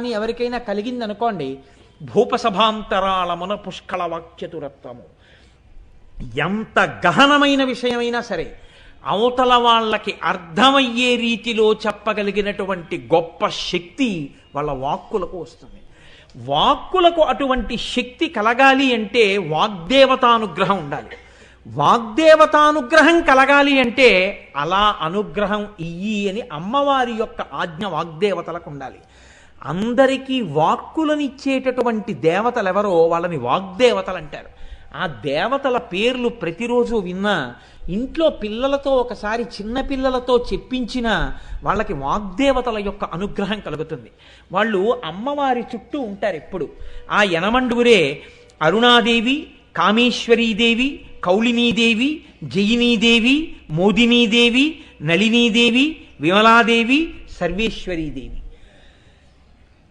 అని ఎవరికైనా కలిగిందనుకోండి భూపసభాంతరాళమున పుష్కళ వాక్యతురత్వము ఎంత గహనమైన విషయమైనా సరే అవతల వాళ్ళకి అర్థమయ్యే రీతిలో చెప్పగలిగినటువంటి గొప్ప శక్తి వాళ్ళ వాక్కులకు వస్తుంది. వాక్కులకు అటువంటి శక్తి కలగాలి అంటే వాగ్దేవతానుగ్రహం ఉండాలి. వాగ్దేవతానుగ్రహం కలగాలి అంటే అలా అనుగ్రహం ఇయ్యి అని అమ్మవారి యొక్క ఆజ్ఞ వాగ్దేవతలకు ఉండాలి. అందరికీ వాక్కులనిచ్చేటటువంటి దేవతలు ఎవరో వాళ్ళని వాగ్దేవతలు అంటారు ఆ దేవతల పేర్లు ప్రతిరోజు విన్నా ఇంట్లో పిల్లలతో ఒకసారి చిన్న పిల్లలతో చెప్పించిన వాళ్ళకి వాగ్దేవతల యొక్క అనుగ్రహం కలుగుతుంది. వాళ్ళు అమ్మవారి చుట్టూ ఉంటారు ఎప్పుడు. ఆ యనమండువురే అరుణాదేవి కామేశ్వరీదేవి కౌళినీదేవి జయినీదేవి మోదినీదేవి నళినీదేవి విమలాదేవి సర్వేశ్వరీదేవి.